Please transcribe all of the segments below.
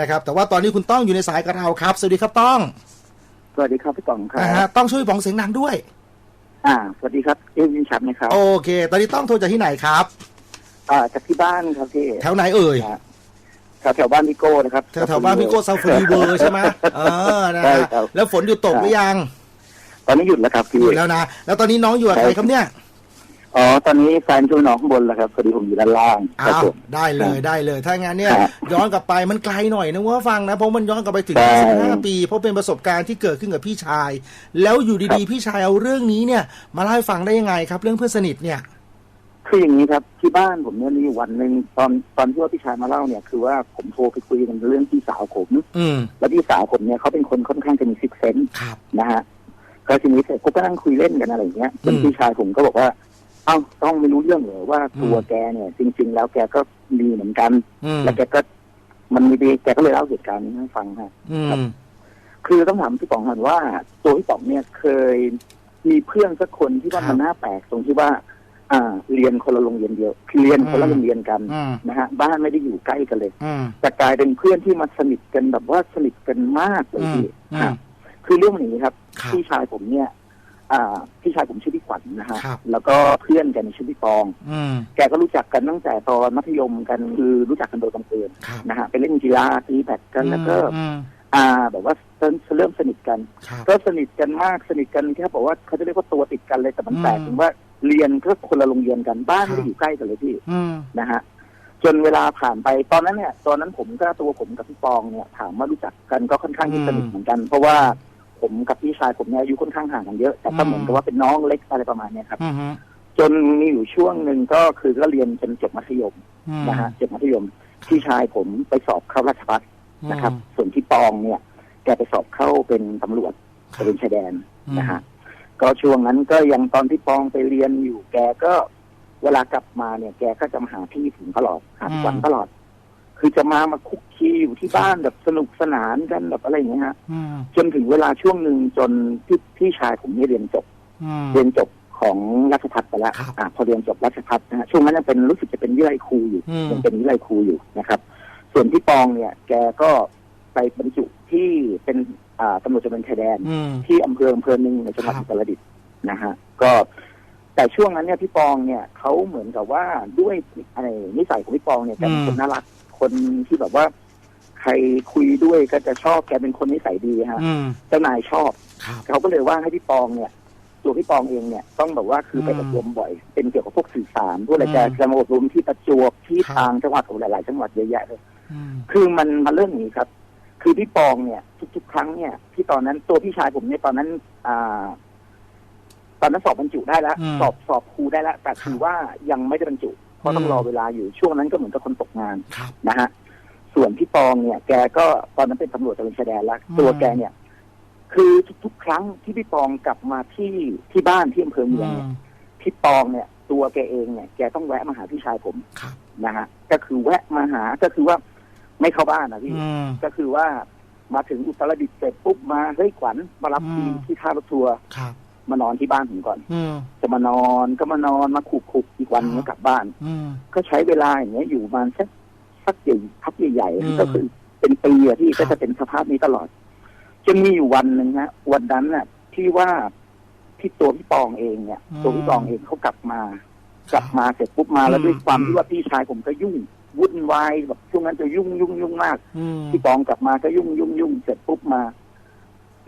นะครับแต่ว่าตอนนี้คุณต้องอยู่ในสายกับเราครับ สวัสดีครับต้อง สวัสดีครับพี่ป๋องครันะฮะบ ต้องช่วยป๋องเสียงดังด้วย อ่า สวัสดีครับ เอ็มยินชัดนะครับ โอเค ตอนนี้ต้องโทรจากที่ไหนครับ อ่า จากที่บ้านครับพี่แถวไหนเอ่ยอ่าแถวแถวบ้านพี่โก้นะครับแถวแถวบ้านพี่โก้ซาฟารีเวอร์ใช่ไหมเออนะใช่ฮะครับแล้วฝนหยุดตกหรือยังตอนนี้หยุดแล้วครับพี่ หยุดแล้วนะ แล้วตอนนี้น้องอยู่กับใครครับเนี่ย อ๋อ ตอนนี้แฟนช่วยน้องข้างบนแล้วครับพอดีผมอยู่ด้านล่างครับอ้าวผม ได้เลยได้เลย ถ้างั้นเนี่ย ครับย้อนกลับไปมันไกลหน่อยนะว่าฟังนะ เพราะมันย้อนกลับไปถึง ใช่25 ปี เพราะเป็นประสบการณ์ที่เกิดขึ้นกับพี่ชาย แล้วอยู่ดีๆพี่ชายเอาเรื่องนี้เนี่ย มาเล่าให้ฟังได้ยังไงครับ เรื่องเพื่อนสนิทเนี่ย คืออย่างนี้ครับที่บ้านผมเนี่ยมีอยู่วันหนึ่งตอนตอนที่ว่าพี่ชายมาเล่าเนี่ยคือว่าผมโทรไปคุยกันเรื่องพี่สาวผม อืมแล้วพี่สาวผมเนี่ยเขาเป็นคนค่อนข้างจะมีซิกเซน ครับ นะฮะก็ทีนี้เสร็จผมก็นั่งคุยเล่นกันอะไรอย่างเงี้ยจนอืม พี่ชายผมก็บอกว่าเอ้าต้องไม่รู้เรื่องเหรอว่าตัวอืมแกเนี่ย จริง ๆ แล้วแกก็มีเหมือนกันอืมแล้วแกก็มันมีดีแกก็เลยเล่าเหตุการณ์นี้ให้ฟังฮะอืมคือต้องถามพี่ป๋องก่อนว่า ตัวพี่ป๋องเนี่ยเคยมีเพื่อนสักคนที่ว่าครับมันน่าแปลกตรงที่ว่า อ่า เรียนคนละโรงเรียนเดียวคือเรียนคนละอืมโรงเรียนกันอืมนะฮะบ้านไม่ได้อยู่ใกล้กันเลยอืมแต่กลายเป็นเพื่อนที่มาสนิทกันแบบว่าสนิทกันมากเลยอืมพี่อืมฮะคือเรื่องมันอย่างนี้ครับครับ พี่ชายผมเนี่ยอ่า พี่ชายผมชื่อพี่ขวัญนะฮะครับแล้วก็เพื่อนกันชื่อพี่ปองอืมแกก็รู้จักกันตั้งแต่ตอนมัธยมกันคือรู้จักกันโดยบังเอิญครับนะฮะไปเล่นกีฬาตีแบดกันแล้วก็อืมอ่าแบบว่าเริ่มเริ่มสนิทกันครับก็สนิทกันมากสนิทกันแค่บอกว่าเขาจะเรียกว่าตัวติดกันเลยแต่มันอืมแปลกถึงว่าเรียนก็คนละโรงเรียนกันบ้านครับไม่ได้อยู่ใกล้กันเลยพี่อืมนะฮะจนเวลาผ่านไปตอนนั้นเนี่ย ตอนนั้นผมก็ตัวผมกับพี่ปองเนี่ย ถามว่ารู้จักกันก็ค่อนข้างที่สนิทเหมือนกัน เพราะว่า ผมกับพี่ชายผมเนี่ยอายุค่อนข้างห่างกันเยอะ แต่ก็เหมือนกับว่าเป็นน้องเล็กอะไรประมาณเนี้ยครับอืมจนมีอยู่ช่วงหนึ่งก็คือก็เรียนจนจบมัธยมอืมนะฮะจบมัธยมพี่ชายผมไปสอบเข้าราชพัฒนะครับ ส่วนพี่ปองเนี่ย แกไปสอบเข้าเป็นตำรวจครับเป็นชายแดนอืมนะฮะก็ช่วงนั้นก็ยังตอนที่ปองไปเรียนอยู่แกก็เวลากลับมาเนี่ย แกก็จะมาหาพี่ถึงตลอดหาพี่ขวัญตลอด คือจะมามาคุกคีอยู่ที่บ้านแบบสนุกสนานกันแบบอะไรอย่างเงี้ยฮะอืมจนถึงเวลาช่วงหนึ่งจนพี่พี่ชายผมเนี่ยเรียนจบ อืม เรียนจบของราชพัฒไปแล้วครับอ่าพอเรียนจบราชพัฒนะฮะช่วงนั้นยังเป็นรู้สึกจะเป็นวิไลครูอยู่อืม ยังเป็นวิไลครูอยู่นะครับ ส่วนพี่ปองเนี่ย แกก็ไปบรรจุที่เป็นอ่าตำรวจตระเวนชายแดน อืม ที่อำเภออำเภอหนึ่งในจังหวัดครับ อุตรดิตถ์นะฮะก็แต่ช่วงนั้นเนี่ยพี่ปองเนี่ยเขาเหมือนกับว่าด้วยอะไรนิสัยของพี่ปองเนี่ยแกเป็นคนน่ารัก คนที่แบบว่า ใครคุยด้วยก็จะชอบแกเป็นคนนิสัยดีฮะอืม เจ้านายชอบ ครับ เขาก็เลยว่าให้พี่ปองเนี่ย ตัวพี่ปองเองเนี่ยต้องแบบว่าคือไปอืมอบรมบ่อย เป็นเกี่ยวกับพวกสื่อสารพวกอะไรอืมแกจะมาอบรมที่ประจวบที่ครับ ทางจังหวัดโอ้หลายๆจังหวัดเยอะแยะเลย อืม คือมันมาเรื่องอย่างนี้ครับ คือพี่ปองเนี่ย ทุกๆ ครั้งเนี่ยที่ตอนนั้นตัวพี่ชายผมเนี่ยตอนนั้น อ่า ตอนนั้นสอบบรรจุได้แล้วอืมสอบสอบครูได้แล้วแต่คือว่ายังไม่ได้บรรจุ เพราะต้องอืมรอเวลาอยู่ช่วงนั้นก็เหมือนกับคนตกงานครับนะฮะส่วนพี่ปองเนี่ย แกก็ตอนนั้นเป็นตำรวจตระเวนชายแดนแล้วอืมตัวแกเนี่ย คือทุกๆครั้งที่พี่ปองกลับมาที่ที่บ้านที่อำเภออืเมืองเนี่ยมพี่ปองเนี่ย ตัวแกเองเนี่ยแกต้องแวะมาหาพี่ชายผมครับนะฮะก็คือแวะมาหาก็คือว่าไม่เข้าบ้านนะพี่อืมก็คือว่ามาถึงอุตรดิตถ์เสร็จปุ๊บมาเฮ้ยขวัญมารับอืทีมที่ท่ารถทัวร์ครับ มานอนที่บ้านผมก่อนอจะมานอนก็มานอนมาขุกขุกอีกวันก็กลับบ้านก็ใช้เวลาอย่างเงี้ยอยู่ประมาณสักสักใหญ่พักใหญ่ๆก็คือเป็นปีอะที่ก็จะเป็นสภาพนี้ตลอดจนมีอยู่วันหนึ่งฮะวันนั้นน่ะ ที่ว่าที่ตัวพี่ปองเองเนี่ยตัวพี่ปองเองเขากลับมา กลับมาเสร็จปุ๊บมาแล้วด้วยความที่ว่าพี่ชายผมก็ยุ่งวุ่นวายแบบช่วงนั้นจะยุ่งยุ่งยุ่งมากพี่ปองกลับมาก็ยุ่งยุ่งยุ่งเสร็จปุ๊บมา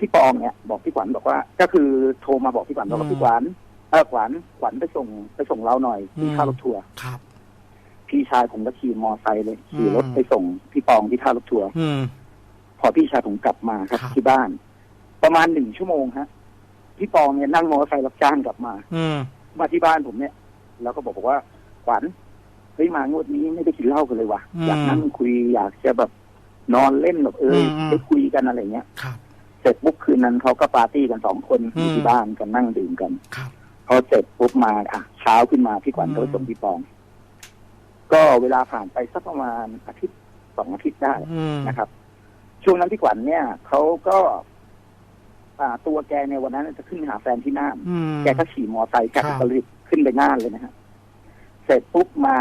พี่ปองเนี่ยบอกพี่ขวัญบอกว่า ก็คือโทรมาบอกพี่ขวัญบอกว่าพี่ขวัญเออขวัญขวัญไปส่งไปส่งเราหน่อยที่ท่ารถทัวร์ครับ พี่ชายผมก็ขี่มอไซค์เลยขี่รถอืมไปส่งพี่ปองที่ท่ารถทัวร์อืมพอพี่ชายผมกลับมาครับครับ ที่บ้าน ประมาณหนึ่งชั่วโมงฮะพี่ปองเนี่ยนั่งมอไซค์รับจ้างกลับมาอืมมาที่บ้านผมเนี่ย แล้วก็บอกว่าขวัญเฮ้ยมางวดนี้ไม่ได้กินเหล้ากันเลยว่ะอืมอยากนั่งคุยอยากจะแบบนอนเล่นแบบเอออมอืมได้คุยกันอะไรเงี้ยครับ เสร็จปุ๊บคืนนั้นเขาก็ปาร์ตี้กันสองคนอืมอยู่ที่บ้านกันนั่งดื่มกันครับ พอเสร็จปุ๊บมาอะเช้าขึ้นมาพี่ขวัญอืม ก็ไปส่งพี่ปอง ก็เวลาผ่านไปสักประมาณอาทิตย์สองอาทิตย์ได้ อืม นะครับ ช่วงนั้นพี่ขวัญเนี่ยเขาก็ อ่า ตัวแกในยวันนั้นจะขึ้นไปหาแฟนที่น่านอืม แกก็ขี่มอไซค์จากครับ อุตรดิตถ์ขึ้นไปน่านเลยนะฮะเสร็จปุ๊บมา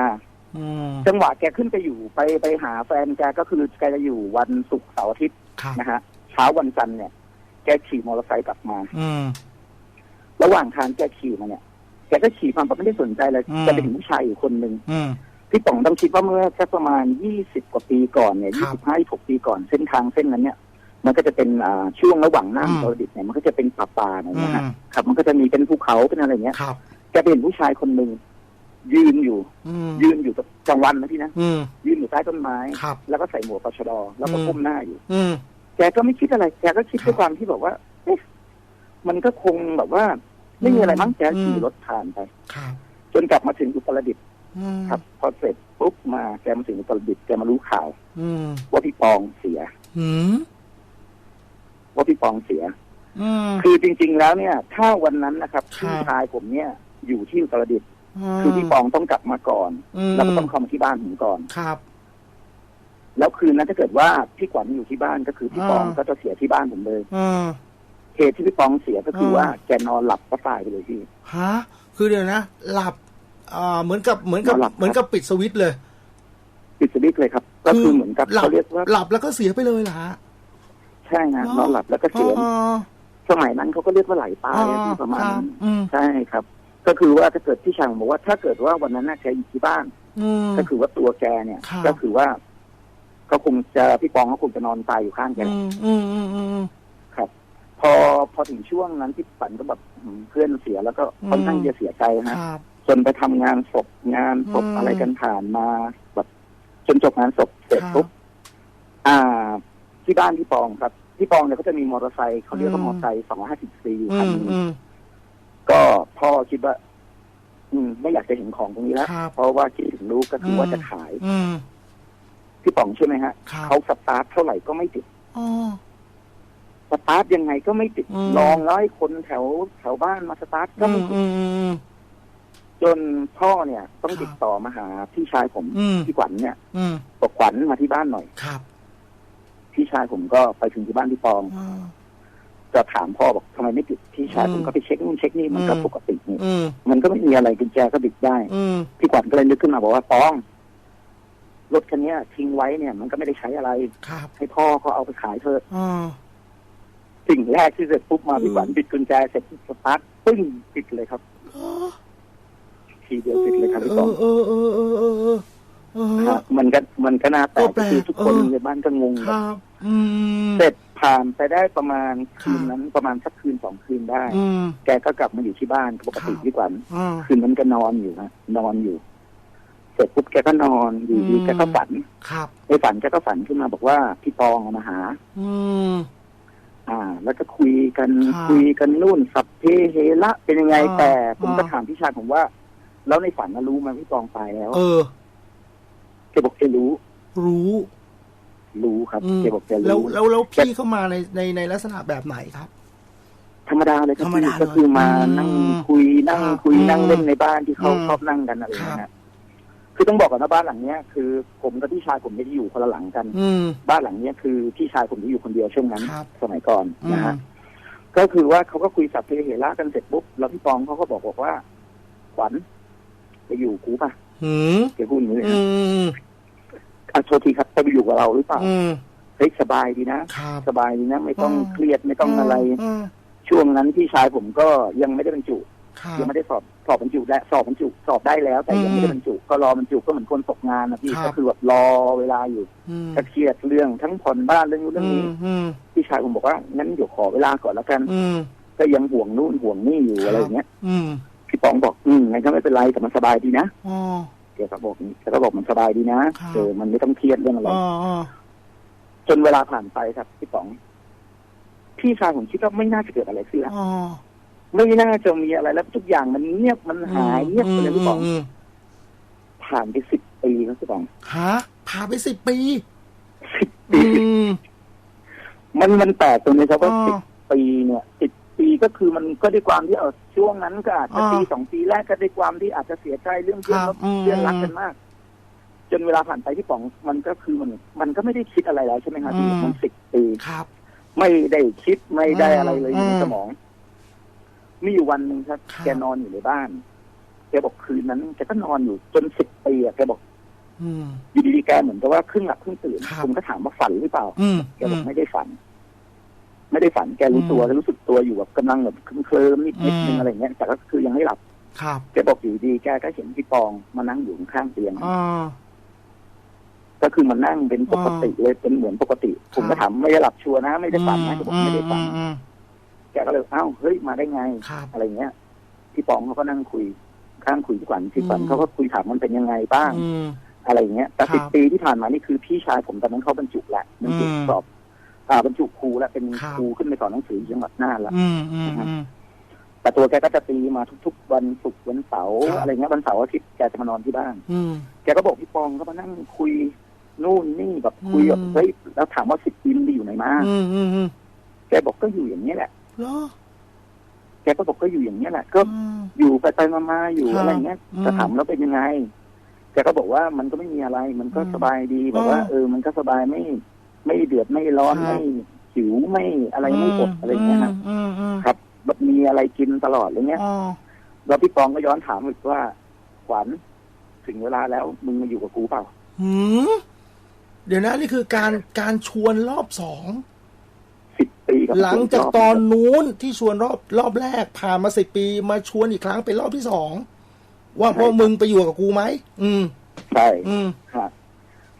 อืมจังหวะแกขึ้นไปอยู่ไปไปหาแฟนแกก็คือแกจะอยู่วันศุกร์เสาร์อาทิตย์ครับ นะฮะเช้าวันจันทร์เนี่ยแกขี่มอเตอร์ไซค์กลับมา อืม ระหว่างทางแกขี่มาเนี่ยแกก็ขี่มาแบบไม่ได้สนใจเลยอืม แกไปถึงผู้ชายอยู่คนหนึ่งอืม พี่ป๋องต้องคิดว่าเมื่อสักประมาณยี่สิบกว่าปีก่อนเนี่ยครัยี่บสิบห้าหกปีก่อนเส้นทางเส้นนั้นเนี่ย มันก็จะเป็นอ่าช่วงระหว่างอืมน้ำตอดิบเนี่ยมันก็จะเป็นป่าป่าๆหน่อยอืนะฮะมครับ มันก็จะมีเป็นภูเขาเป็นอะไรเงี้ยครับ แกไปเห็นผู้ชายคนหนึ่งยืนอยู่ อืมยืนอยู่กับกลางวันนะพี่นะอืมยืนอยู่ใต้ต้นไม้ ครับ แล้วก็ใส่หมวกปชดแล้วก็อืม ก้มหน้าอยู่ อืม แกก็ไม่คิดอะไร แกก็คิดครับด้วยความที่แบบว่า เอ๊ะมันก็คงแบบว่า ไม่มีอะไรมั้งแกอืมขี่รถผ่านไปครับจนกลับมาถึงอุตรดิตถ์อืมครับ พอเสร็จปุ๊บมาแกมาถึงอุตรดิตถ์แกมารู้ข่าวอืมว่าพี่ปองเสียอืมว่าพี่ปองเสียอืมคือจริง ๆ แล้วเนี่ย ถ้าวันนั้นนะครับครับพี่ชายผมเนี่ย อยู่ที่อุตรดิตถ์มคือพี่ปองต้องกลับมาก่อนมแล้วก็ต้องเข้ามาที่บ้านผมก่อนครับ แล้วคืนนั้นถ้าเกิดว่าพี่ขวัญอยู่ที่บ้านก็คือพี่ปองอ่าก็จะเสียที่บ้านผมเลยอืมเหตุที่พี่ปองเสียก็คืออ่าว่าแกนอนหลับก็ตายไปเลยพี่ฮะคือเดี๋ยวนะ หลับอ่าเหมือนกับเหมือนกับหลับครับเหมือนกับปิดสวิตช์เลย ปิดสวิตช์เลยครับ ก็คือเหมือนกับหลับเขาเรียกว่าหลับแล้วก็เสียไปเลยเหรอฮะใช่ฮะอ๋อนอนหลับแล้วก็เสียอ๋อสมัยนั้นเขาก็เรียกว่าไหลตายอ๋ออะพี่ประมาณคบนั้นอืมใช่ครับ ก็คือว่าถ้าเกิดพี่ชายผมบอกว่าถ้าเกิดว่าวันนั้นน่ะแกอยู่ที่บ้านอืมก็คือว่าตัวแกเนี่ยครับก็คือว่า ก็คงจะพี่ปองก็คงจะนอนตายอยู่ข้างแกอืมอืมอืมอืมครับ พอพอถึงช่วงนั้นพี่ฝันก็แบบอืมเพื่อนเสียแล้วก็ค่อนข้างอืมจะเสียใจฮะครับจนไปทำงานศพงานศพอืมอะไรกันผ่านมาแบบจนจบงานศพเสร็จครับปุ๊บอ่า ที่บ้านพี่ปองครับพี่ปองเนี่ยเขาจะมีมอเตอร์ไซค์เขาเรียกว่าอืมมอเตอร์ไซค์สองร้อยห้าสิบซีอยู่อืคันมหนึงอืมก็พ่อคิดว่า อืม ไม่อยากจะเห็นของตรงนี้แล้วครับเพราะว่าคิดถึงลูกก็คือว่าอืมจะขายอืม พี่ป๋องใช่ไหมฮะครับ เขาสตาร์ทเท่าไหร่ก็ไม่ติด อ๋อ สตาร์ทยังไงก็ไม่ติด อืม ลองแล้วให้คนแถวแถวบ้านมาสตาร์ทก็อืไม่มติดอืมอืม จนพ่อเนี่ย ต้องครับติดต่อมาหาพี่ชายผมอืม พี่ขวัญเนี่ยอืมบอกขวัญมาที่บ้านหน่อย ครับพี่ชายผมก็ไปถึงที่บ้านพี่ปอง อ๋อ จะถามพ่อบอกทำไมไม่ติดพี่ชายอืมผมก็ไปเช็คนู่นเช็คนี่มันก็อืม ปกตินี่อืมมันก็ไม่มีอะไรกุญแจก็บิดได้ อืมพี่ขวัญก็เลยนึกขึ้นมาบอกว่าปอง รถคันเนี้ยทิ้งไว้เนี่ย มันก็ไม่ได้ใช้อะไร ครับ ให้พ่อเขาเอาไปขายเถอะอ๋อสิ่งแรกที่เสร็จปุ๊บมาอืมพี่ขวัญบิดกุญแจเสร็จสตาร์ทปึ้งติดเลยครับอ๋อทีเดียวติดเลยครับพี่เอปองอเออเออเออเออเออเออครับมันก็มันก็น่าแปลก็กแปลกคือทุกคนเออในบ้านก็งงคแบบรับอืมเสร็จผ่านไปได้ประมาณครับคืนนั้นประมาณสักคืนสองคืนได้อืมแกก็กลับมาอยู่ที่บ้านปกติครับพี่ขวัญอ่าคืนนั้นก็นอนอยู่นะนอนอยู่เสร็จปุ๊บแกก็นอนอยู่ดีอืมแกก็ฝันครับในฝันแกก็ฝันขึ้นมาบอกว่าพี่ปองมาหา อืมอ่า แล้วก็คุยกันครับคุยกันนู่นสัพเพเฮระเป็นยังไงอ่าแต่ผมก็อ่าถามพี่ชายผมว่า แล้วในฝันน่ะรู้ไหมพี่ปองตายแล้ว เออแกบอกแกรู้ รู้ รู้ครับอืมแกบอกแกแล้วรู้แล้วแล้วพี่เข้ามาในในในลักษณะแบบไหนครับธรรมดาเลยครัธบรรมดาก็คือมาเลยนั่งอืมคุยนั่งครับคุยอืมนั่งเล่นในบ้านที่เขาอืมชอบนั่งกันอะไรอย่าง ครัเงี้บยคือต้องบอกก่อนนะบ้านหลังเนี้ยคือผมกับพี่ชายผมไม่ได้อยู่คนละหลังกัน อืม บ้านหลังเนี้ยคือพี่ชายผมที่อยู่คนเดียวช่วงนั้น ครับ สมัยก่อนอืนะม ฮะ ก็คือว่าเขาก็คุยสัพเพเหระกันเสร็จปุ๊บแล้วพี่ปองเขาก็บอกบอกว่า ขวัญไปอยู่กูป่ะหืมแกพูดอย่างนี้เลยอืนะม อะโทษทีครับจะไปอยู่กับเราหรือเปล่าอืม เฮ้ยสบายดีนะครับ สบายดีนะ ไม่ต้องอืม เครียดไม่ต้องอะไรมช่วงนั้นพี่ชายผมก็ยังไม่ได้บรรจุครับ ยังไม่ได้สอบสอบบรรจุและสอบบรรจุสอบได้แล้ว แต่ยังไม่ได้บรรจุก็รอบรรจุก็เหมือนคนตกงานนะพี่ครับก็คือแบบรอเวลาอยู่อืมก็เครียดเรื่องทั้งผ่อนบ้านเรื่องนู้นเรื่องอืนี้มอืมพี่ชายผมบอกว่างั้นเดี๋ยวขอเวลาก่อนแล้วกันอืมก็ยังห่วงนู่นห่วงนี่อยู่อะไรอย่างเงี้ยอืมพี่ปองบอกอืมงั้นก็ไม่เป็นไรแต่มันสบายดีนะอ๋อแกก็บอกอย่างนี้แกก็บอกมันสบายดีนะครับเออมันไม่ต้องเครียดเรื่องอะไรอ๋ออ๋อจนเวลาผ่านไปครับพี่ปองพี่ชายผมคิดว่าไม่น่าจะเกิดอะไรขึ้นแล้วอ๋อ ไม่น่าจะมีอะไรแล้วทุกอย่างมันเงียบมันหายเงียบไปเลยพี่ปองมผ่านไปสิบปีครับพี่ปองฮะผ่านไปสิบปีสิบอืปีมมันมันแปลกตรงนี้ครับว่าอ๋อสิบปีเนี่ยสิบปีก็คือมันก็ด้วยความที่เออช่วงนั้นก็อาจจะอ๋อปีสองปีแรกก็ด้วยความที่อาจจะเสียใจเรื่องเพื่อนครับอืมเพื่อนรักกันมาก จนเวลาผ่านไปที่ป๋องมันก็คือมัน มันก็ไม่ได้คิดอะไรแล้วใช่ไหมครับพี่อืมมันสิบปีครับ ไม่ได้คิดไม่ได้อะไรเลยอืมในสมอง มีอยู่วันหนึ่งครับครับ แกนอนอยู่ในบ้าน แกบอกคืนนั้นแกก็นอนอยู่จนสิบปีอะแกบอกอืมอยู่ดีๆแกเหมือนกับว่าครึ่งหลับครึ่งตื่นครับผมก็ถามว่าฝันหรือเปล่าอืมแกบอกไม่ได้ฝัน ไม่ได้ฝันแกรู้ตัวอืมแกรู้สึกตัวอยู่แบบกำลังแบบเคลิ้มๆนิดอืนิดมนึงอะไรเงี้ยแต่ก็คือยังไม่หลับครับแกบอกอยู่ดีแกก็เห็นพี่ปองมานั่งอยู่ข้างเตียงอ่าก็คือมันนั่งเป็นปกติเลยเป็นเหมือนปกติ ผมก็ถามไม่ได้หลับชัวร์นะ ไม่ได้ฝันนะแกบอกไม่ได้ฝันอืม แกก็เลยเอ้าเฮ้ยมาได้ไงครับอะไรเงี้ยพี่ปองเขาก็นั่งคุยข้างคุยพี่ขวัญพี่ขวัญอืมเขาก็คุยถามมันเป็นยังไงบ้างอืมอะไรเงี้ยแต่ครับสิบปีที่ผ่านมานี่คือพี่ชายผมตอนนั้นเขาบรรจุแหละบรรจุอืมสอบอ่าบรรจุครูแล้วเป็นครับครูขึ้นไปสอนหนังสืออยู่จังหวัดน่านละอืมอืมอืมแต่ตัวแกก็จะตีมาทุกๆ วันศุกร์วันเสาร์ครับอะไรเงี้ยวันเสาร์อาทิตย์แกจะมานอนที่บ้านอืมแกก็บอกพี่ปองก็มานั่งคุยนู่นนี่แบบคุยแบบอืมเฮ้ยแล้วถามว่าสิบปีมันไปอยู่ไหนมาอืมอืมอืมแกบอกก็อยู่อย่างนี้ยแหละ เหรอแกก็บอกก็อยู่อย่างนี้ยแหละก็อืมอยู่ไปไปมามาอยู่ครับอะไรเงี้ยอืมจะถามแล้วเป็นยังไงแกก็บอกว่ามันก็ไม่มีอะไร มันก็อืมสบายดีแบบว่าอ๋อเออมันก็สบายไม่ไม่เดือดไม่ร้อนครับไม่หิวไม่อะไรไม่อดอะไรเงี้ยฮะอืมอืมครับแบบมีอะไรกินตลอดอะไรเงี้ยอ๋อแล้วพี่ปองก็ย้อนถามอีกว่า ขวัญถึงเวลาแล้วมึงมาอยู่กับกูเปล่าหืมเดี๋ยวนะนี่คือการการชวนรอบสองสิบ ปีกับหลังจากตอนนู้นที่ชวนรอบรอบแรกผ่านมาสิบปีมาชวนอีกครั้งเป็นรอบที่สองว่าพวกมึงไปอยู่กับกูไหมอืมใช่อืมครับ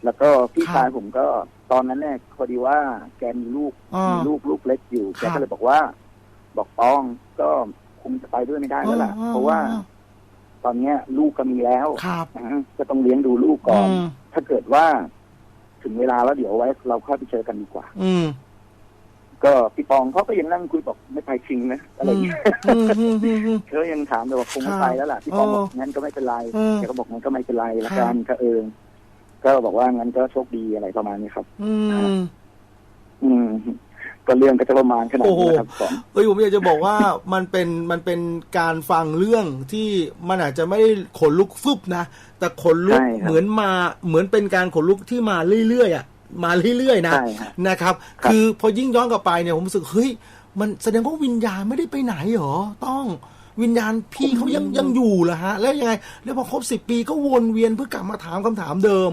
แล้วก็พี่ครับชายผมก็ตอนนั้นเนี่ยพอดีว่าแกมีลูกอ่ามีมีลูกลูกเล็กอยู่ครัแกบก็เลยบอกว่า บอกปองก็คงจะไปด้วยไม่ได้แล้วล่ะอ่าเพราะว่า ตอนเนี้ย ลูกก็มีแล้วครับนะฮะก็ต้องเลี้ยงดูลูกก่อนอืมถ้าเกิดว่าถึงเวลาแล้วเดี๋ยวไว้ เราค่อยไปเจอกันดีกว่า อืม ก็พี่ปองเขาก็ยังนั่งคุยบอกไม่ไปจริงนะอะไรอย่างเงี้ยอืมอืมอืมอืมเขายังถามเลยว่าคงไม่ครับไปแล้วล่ะพี่ปองบอกเอองั้นก็ไม่เป็นไรเออแกก็บอกงั้นก็ไม่เป็นไรละครักับนก็เออก็บอกว่างั้นก็โชคดีอะไรประมาณนี้ครับ อืมอืมก็เรื่องก็จะประมาณขนาดนี้นะครับสองเอ้ยผมอยากจะบอกว่ามันเป็นมันเป็นการฟังเรื่องที่มันอาจจะไม่ได้ขนลุกฟึบนะแต่ขนลุกใช่ครับเหมือนมาเหมือนเป็นการขนลุกที่มาเรื่อยๆอะ มาเรื่อยๆนะใช่ฮะนะครับครับ คือพอยิ่งย้อนกลับไปเนี่ยผมรู้สึกเฮ้ยมันแสดงว่าวิญญาณไม่ได้ไปไหนเหรอต้องวิญญาณพี่เขายังยังอยู่เหรอฮะ แล้วยังไง แล้วพอครบสิบปีก็วนเวียนเพื่อกลับมาถามคำถามเดิม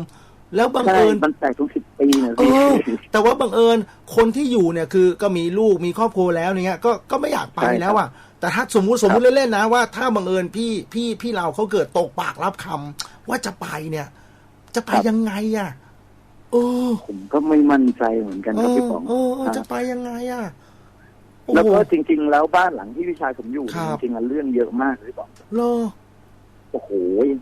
แล้วบังใช่เอิญมันแตกทุกสิบปีนะเอพี่อแต่ว่าบังเอิญคนที่อยู่เนี่ยคือก็มีลูกมีครอบครัวแล้วเนี่ยก็ก็ไม่อยากไปใช่ครับแล้วอะแต่ถ้าสมมุติสมมุติเล่นๆนะว่าถ้าบังเอิญพี่พี่พี่เราเขาเกิดตกปากรับคำว่าจะไปเนี่ย จะไปยังไงอะ เออผมก็ไม่มั่นใจเหมือนกันเอครับอพี่ปองเออเออจะไปยังไงอะโอ้แล้วโหก็จริง ๆ แล้วบ้านหลังที่พี่ชายผมอยู่ครับจริงๆอะเรื่องเยอะมากเลยพี่ปองเหรอโอ้โห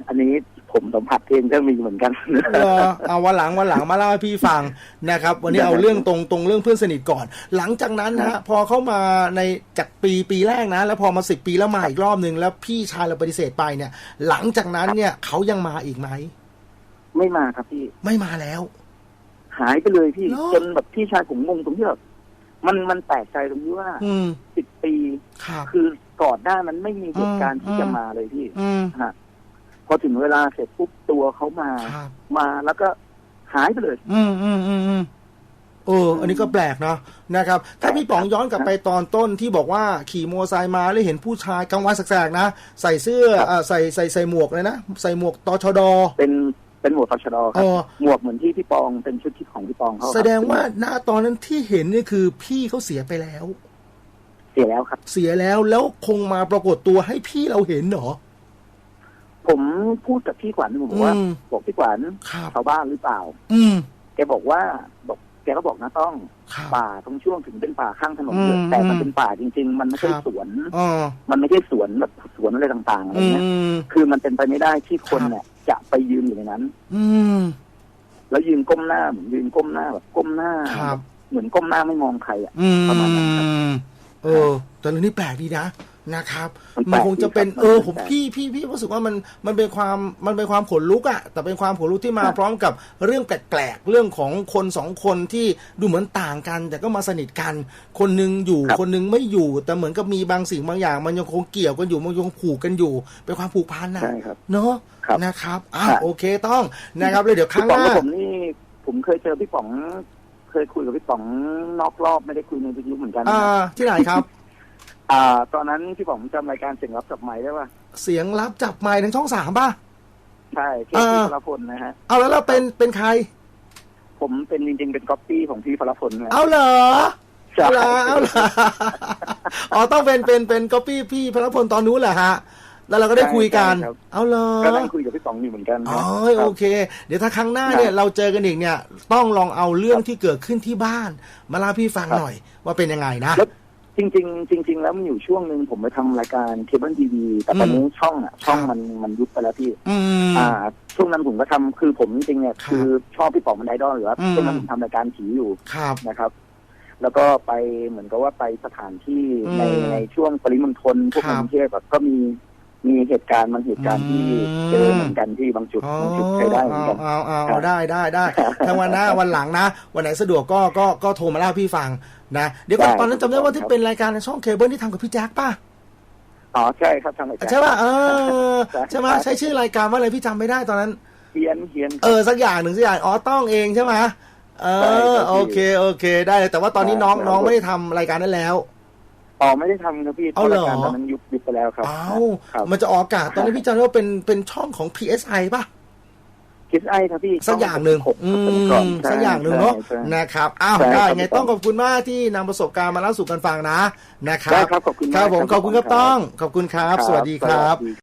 อันนี้ผมสัมผัสเองก็มีเหมือนกันเหรอเอาวันหลังวันหลังมาเล่าให้พี่ฟังนะครับ วันนี้เอาเรื่องตรงตรงเรื่องเพื่อนสนิทก่อน หลังจากนั้นนะฮะ พอเข้ามาในจากปีปีแรกนะ แล้วพอมาสิบปีแล้วมาอีกรอบหนึ่งแล้วพี่ชายเราปฏิเสธไปเนี่ย หลังจากนั้นเนี่ยเขายังมาอีกไหมไม่มาครับพี่ไม่มาแล้ว หายไปเลยพี่เหรอจนแบบพี่ชายผมงงตรงที่แบบมันมันแปลกใจตรงที่ว่าอืมสิบปีครับคือก่อนหน้านั้นไม่มีเหตุการณ์อืมที่จะมาเลยพี่อืมฮะพอถึงเวลาเสร็จปุ๊บตัวเขามาครับมาแล้วก็หายไปเลย อืมอืมอืมอืมเออ อันนี้ก็แปลกเนาะนะครับ ถ้าพี่ป๋องย้อนกลับไปตอนต้นที่บอกว่าขี่มอเตอร์ไซค์มาแล้วเห็นผู้ชายกลางวันแสกๆนะ ใส่เสื้อครับอ่าใส่ใส่ใส่หมวกเลยนะ ใส่หมวกตชด เป็น เป็นหมวกตชดคเอรับอหมวกเหมือนที่พี่ปองเป็นชุดที่ของพี่ปองเขาครับแสดงว่าณตอนนั้นที่เห็นเนี่ยคือพี่เขาเสียไปแล้ว เสียแล้วครับ เสียแล้วแล้วคงมาปรากฏตัวให้พี่เราเห็นเหรอผมพูดกับพี่ขวัญผมบอกว่าอืมบอกพี่ขวัญครับชาวบ้านหรือเปล่า อืมแกบอกว่าบอกแกก็บอกนะต้องครับป่าตรงช่วงถึงเป็นป่าข้างถนนอืมเยอะแต่มันอืมเป็นป่าจริง ๆ มันไม่ใช่ครับสวนอ๋อมันไม่ใช่สวนแบบสวนอะไรต่างๆอะไรอืเงี้ยมคือมันเป็นไปไม่ได้ที่คนครับเนี่ย จะไปยืนอยู่ในนั้น อืม แล้วยืนก้มหน้าเหมือนยืนก้มหน้าแบบก้มหน้าครับ เหมือนก้มหน้าไม่มองใครอะอืมประมาณนั้นครับเออแต่เรื่องนี้แปลกดีนะ นะครับมันแปลกมันคงจะเป็นดีครับเออผมมันแปลกพี่พี่พี่รู้สึกว่ามันมันเป็นความมันเป็นความขนลุกอะแต่เป็นความขนลุกที่มาครับพร้อมกับเรื่องแปลกๆเรื่องของคนสองคนที่ดูเหมือนต่างกัน แต่ก็มาสนิทกัน คนหนึงอยู่ครับคนหนึงไม่อยู่ แต่เหมือนกับมีบางสิ่งบางอย่าง มันยังคงเกี่ยวกันอยู่มันยังผูกกันอยู่ เป็นความผูกพันอะใช่ครับเนาะครับนะครับอะครับโอเคต้องนะครับเลยเดี๋ยวคพี่รั้งป๋หองน้ากับผมนี่ผมเคยเจอพี่ป๋อง เคยคุยกับพี่ป๋องนอกรอบไม่ได้คุยในวิทยุเหมือนกันนะอ่าที่ไหนครับ อ่า ตอนนั้นพี่ป๋องจำรายการเสียงรับจับไม้ได้ป่ะเสียงรับจับไม้ทั้งช่องสามป่ะ ใช่ที่อ่าพี่พลพลนะฮะ เอาแล้วเราเป็นเป็นใคร ผมเป็นจริงๆเป็นก๊อปปี้ของพี่พลพลนะเอาเหรอใช่เอาเหรอเอาเหรออ๋อต้องเป็นเป็นเป็นก๊อปปี้พี่พลพลตอนนู้นเหรอฮะแล้วเราก็ได้คุยกัน เอาเหรอก็นั่งคุยกับพี่ป๋องอยู่เหมือนกันอ๋อครับโอเค เดี๋ยวถ้าครั้งหน้าเนี่ยครับเราเจอกันอีกเนี่ย ต้องลองเอาเรื่องที่เกิดขึ้นที่บ้าน มาเล่าให้พี่ฟังครับหน่อยว่าเป็นยังไงนะแล้ว จริง ๆ จริง ๆ แล้วมันอยู่ช่วงหนึ่งผมไปทำรายการเคเบิลทีวีแต่ตอนนี้ช่องอะช่องมันมันยุบไปแล้วพี่ อืม อ่า ช่วงนั้นผมก็ทำคือผมจริงๆเนี่ยครับคือชอบพี่ป๋องมันไอดอลหรือว่าอืม ช่วงนั้นผมทำรายการผีอยู่ครับ นะครับ แล้วก็ไปเหมือนกับว่าไปสถานที่อืมในในช่วงปริมณฑลพวกครับกรุงเทพแบบก็มีมีเหตุการณ์บางเหตุการณ์ที่อืม เจอเหมือนกันที่บางจุดอ๋อบางจุดใช้ได้เหมือนเอากัน เอาเอาครัเอาบได้ได้ได้ถ้าวันหน้าวันหลังนะ วันไหนสะดวกก็ก็ก็โทรมาเล่าให้พี่ฟัง นะเดี๋ยวก่อนได้ตอนนั้นจำได้ว่าที่ครับเป็นรายการในช่องเคเบิลที่ทำกับพี่แจ็คป่ะอ๋อใช่ครับทำรายการใช่ป่ะเออใช่ใช่ไหมใช้ชื่อรายการว่าอะไรพี่จำไม่ได้ตอนนั้นเฮียนเฮียนเออสักอย่างหนึ่งสักอย่างอ๋อต้องเองใช่ไหมเอใช่อครับพี่โอเคโอเค ได้เลยแต่ว่าตอนนี้น้องใช่น้องครับไม่ได้ทำรายการนั้นแล้วอ๋อไม่ได้ทำครับพี่เอาเหรอพะยการตอนนั้นยุบยุบไปแล้วครับอ้าวครับมันจะออกอากาศตอนนี้พี่จำได้ว่าเป็นเป็นช่องของ PSI ป่ะ คิดไอ้ครับพี่สักอย่างหนึ่งผมอืผมก่อนมใช่สักอย่างหนึ่งเนาะใช่ใช่นะครับอ้าวใช่ได้ครับไงพี่ต้องปองขอบคุณมากที่นำประสบการณ์มาเล่าสู่กันฟังนะนะครัได้บครับขอบคุณครับมากผมขอบคุณครับครับต้องขอบคุณครับ สวัสดีครับสวัสดี